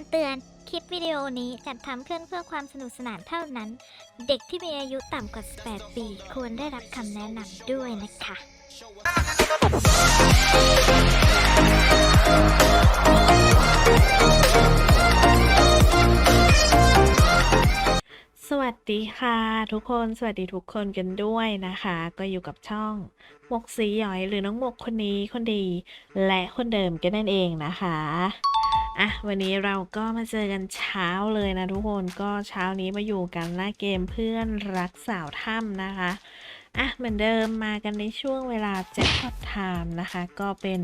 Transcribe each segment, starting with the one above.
ำเตือน คลิปวิดีโอนี้จัดทำขึ้นเพื่อความสนุกสนานเท่านั้น เด็กที่มีอายุต่ำกว่า 18 ปี ควรได้รับคำแนะนำด้วยนะคะ สวัสดีค่ะ ทุกคนสวัสดีทุกคนกันด้วยนะคะ ก็อยู่กับช่องมกสีหยอยหรือน้องมกคนนี้คนดี และคนเดิมกันนั่นเองนะคะ อะวันนี้เราก็มาเจอกันเช้าเลยนะทุกคนก็เช้านี้มาอยู่กันหน้าเกมเพื่อนรักสาวถ้ำนะคะอะเหมือนเดิมมากันในช่วงเวลาแจ็คพอตไทม์นะคะ ก็เป็น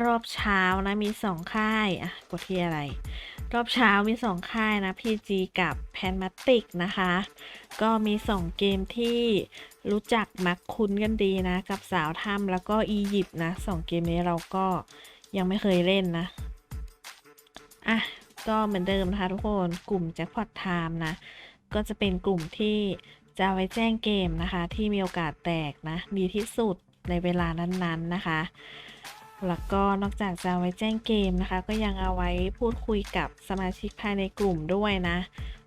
รอบเช้านะมีสองค่ายอะกดที่อะไร รอบเช้ามี 2 ค่ายนะ PG กับ p a n m a t i c นะคะ ก็มี 2 เกมที่รู้จักมักคุ้นกันดีนะ กับสาวถ้ำแล้วก็อียิปต์นะ 2 เกมนี้เราก็ยังไม่เคยเล่นนะ อะก็เหมือนเดิมนะคะทุกคนกลุ่ม Jackpot Time นะ ก็จะเป็นกลุ่มที่จะไว้แจ้งเกมนะคะ ที่มีโอกาสแตกนะดีที่สุดในเวลานั้นๆนะคะ แล้วก็นอกจากจะไว้แจ้งเกมนะคะ ก็ยังเอาไว้พูดคุยกับสมาชิกภายในกลุ่มด้วยนะ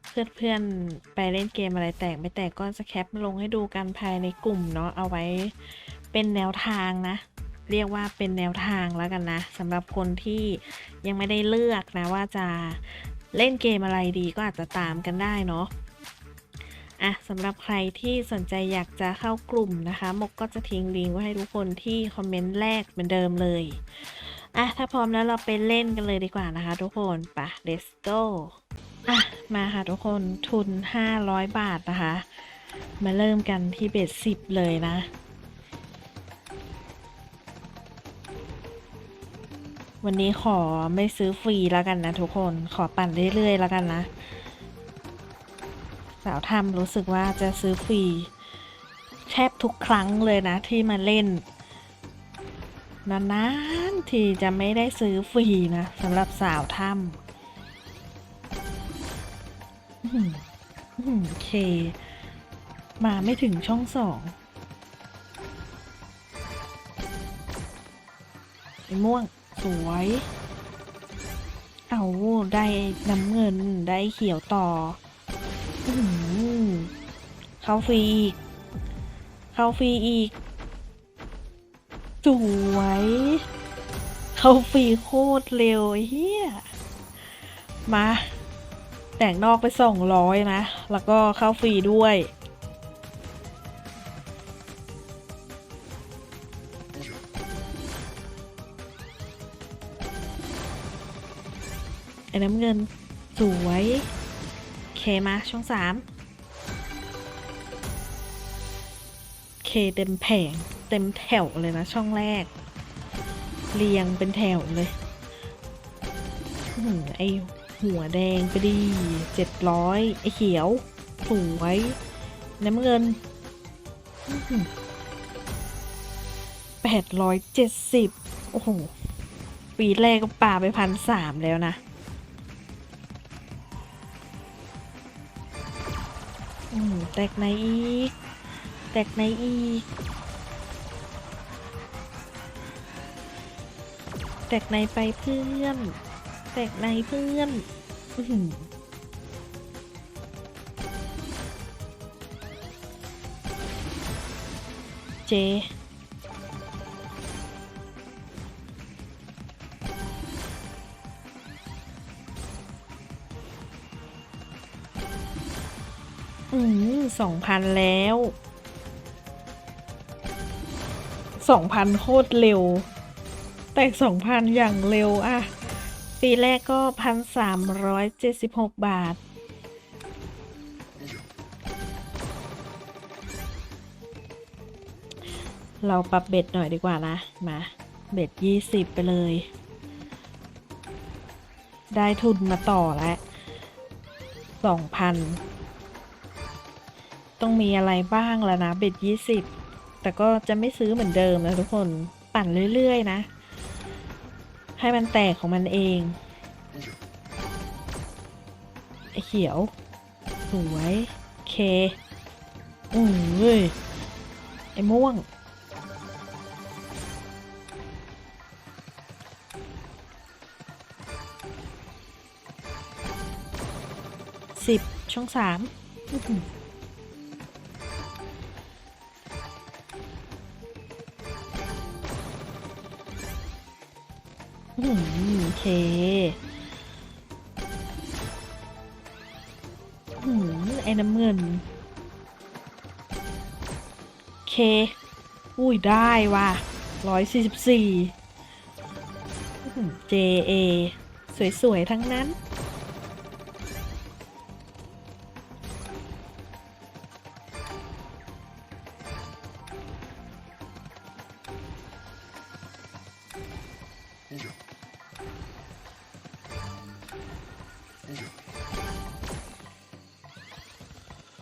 เพื่อนๆไปเล่นเกมอะไรแตกไม่แตกก็จะแคปลงให้ดูกันภายในกลุ่มเนาะเอาไว้เป็นแนวทางนะ เรียกว่าเป็นแนวทางแล้วกันนะสำหรับคนที่ยังไม่ได้เลือกนะว่าจะเล่นเกมอะไรดีก็อาจจะตามกันได้เนาะอะสำหรับใครที่สนใจอยากจะเข้ากลุ่มนะคะมกก็จะทิ้งลิงก์ไว้ให้ทุกคนที่คอมเมนต์แรกเหมือนเดิมเลยอะถ้าพร้อมแล้วเราไปเล่นกันเลยดีกว่านะคะทุกคนปะ let's go อะมาค่ะทุกคนทุน 500 บาทนะคะ มาเริ่มกันที่เบส10 เลยนะ วันนี้ขอไม่ซื้อฟรีแล้วกันนะทุกคนขอปั่นเรื่อยๆแล้วกันนะ สาวทำรู้สึกว่าจะซื้อฟรีแทบทุกครั้งเลยนะที่มาเล่นนานๆที่จะไม่ได้ซื้อฟรีนะสำหรับสาวถ้ำโอเค มาไม่ถึงช่องสองไอ้ม่วง วย เอาได้น้ำเงินได้เขียวต่ออื้อหือเข้าฟรีอีก เข้าฟรีอีก สวย เข้าฟรีโคตรเร็วเฮียมา แต่งนอกไปสองร้อยนะ แล้วก็เข้าฟรีด้วย น้ำเงินสวยเคมาช่องสามเคเต็มแผงเต็มแถวเลยนะช่องแรก เรียงเป็นแถวเลยอไอหัวแดงไปดีเจ็ดร้อยไอเขียวสวยน้ำเงินแปดร้อยเจ็ดสิบโอ้โหปีแรกก็ป่าไปพันสามแล้วนะ อืมแตกไหนอีก แตกไหนอีก แตกไหนไปเพื่อน แตกไหนเพื่อน อื้อเจ อืมสองพันแล้วสองพันโคตรเร็ว แตกสองพันอย่างเร็วอะปีแรกก็พันสามร้อยเจ็ดสิบหกบาท เราปรับเบ็ดหน่อยดีกว่านะ มา เบ็ดยี่สิบไปเลย ได้ทุนมาต่อแล้วสองพัน ต้องมีอะไรบ้างแล้วนะเบ็ดยี่สิบแต่ก็จะไม่ซื้อเหมือนเดิมนะทุกคนปั่นเรื่อยๆนะ ให้มันแตกของมันเองไอเขียว สวยเคอืมเว้ยไอ้ม่วง สิบช่องสาม อืมโอเคอืมไอ้น้ำเงินเค อุ้ยได้ว่ะร้อยสี่สิบสี่ JA สวยๆ ทั้งนั้น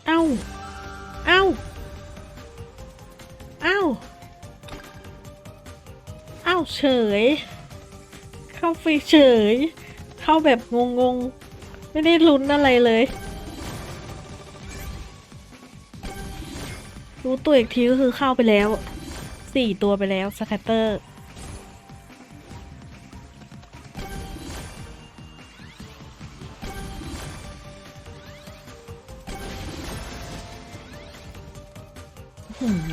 เอ้า เอ้า เอ้า เอ้าเฉย เข้าฟรีเฉย เข้าแบบงงๆไม่ได้ลุ้นอะไรเลย รู้ตัวอีกทีก็คือเข้าไปแล้ว สี่ตัวไปแล้วสแคตเตอร์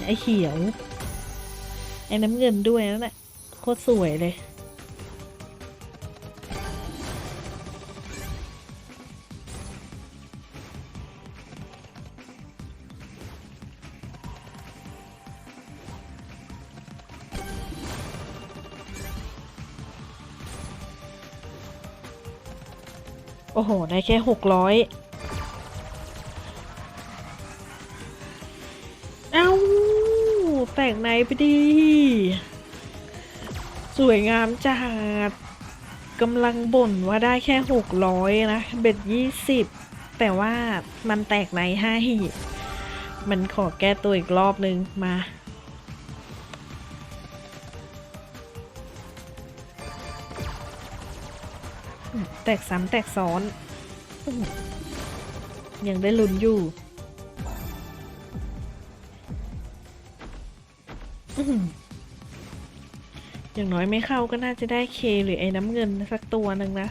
ไอเขียว ไอ้น้ำเงินด้วยนั่นแหละโคตรสวยเลย โอ้โห ได้แค่หกร้อย แตกในไปดีสวยงามจัดกำลังบ่นว่าได้แค่หกร้อยนะ เบ็ดยี่สิบแต่ว่ามันแตกในให้มันขอแก้ตัวอีกรอบนึงมา แตกซ้ำแตกซ้อน ยังได้ลุ้นอยู่ อย่างน้อยไม่เข้าก็น่าจะได้เคหรือไอ้น้ำเงินสักตัวหนึ่งนะ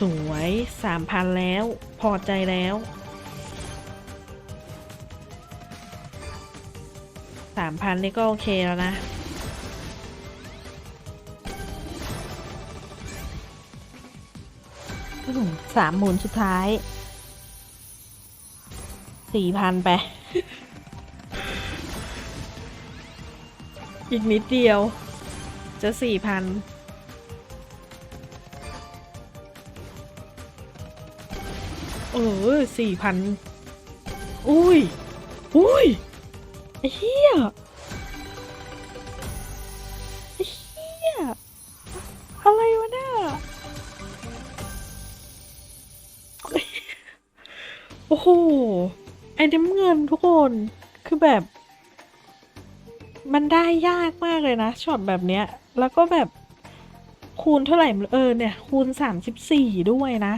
สวยสามพันแล้ว พอใจแล้วสามพันนี่ก็โอเคแล้วนะสามหมุนสุดท้าย สี่พันไป อีกนิดเดียว จะสี่พันเออสี่พันอุ้ย อุ้ยเหี้ยเหี้ยอะไรวะเนี่ยโอ้โห ไอ้น้ำเงินทุกคนคือแบบ มันได้ยากมากเลยนะช็อตแบบเนี้ย แล้วก็แบบคูณเท่าไหร่เออเนี่ย คูณสามสิบสี่ด้วยนะ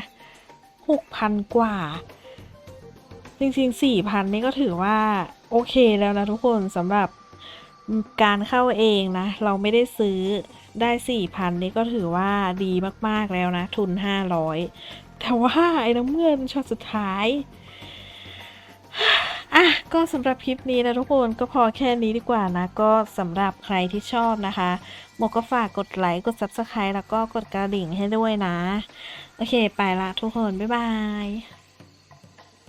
หกพันกว่า จริงๆสี่พันนี่ก็ถือว่า โอเคแล้วนะทุกคนสำหรับการเข้าเองนะ เราไม่ได้ซื้อได้สี่พันนี่ก็ถือว่าดีมากๆแล้วนะ ทุนห้าร้อยแต่ว่าไอ้น้ำเงินช็อตสุดท้าย อะก็สำหรับคลิปนี้นะทุกคนก็พอแค่นี้ดีกว่านะ ก็สำหรับใครที่ชอบนะคะโมก็ฝากกดไลค์กด Subscribe แล้วก็กดกระดิ่งให้ด้วยนะ โอเค ไปละทุกคน บ๊ายบาย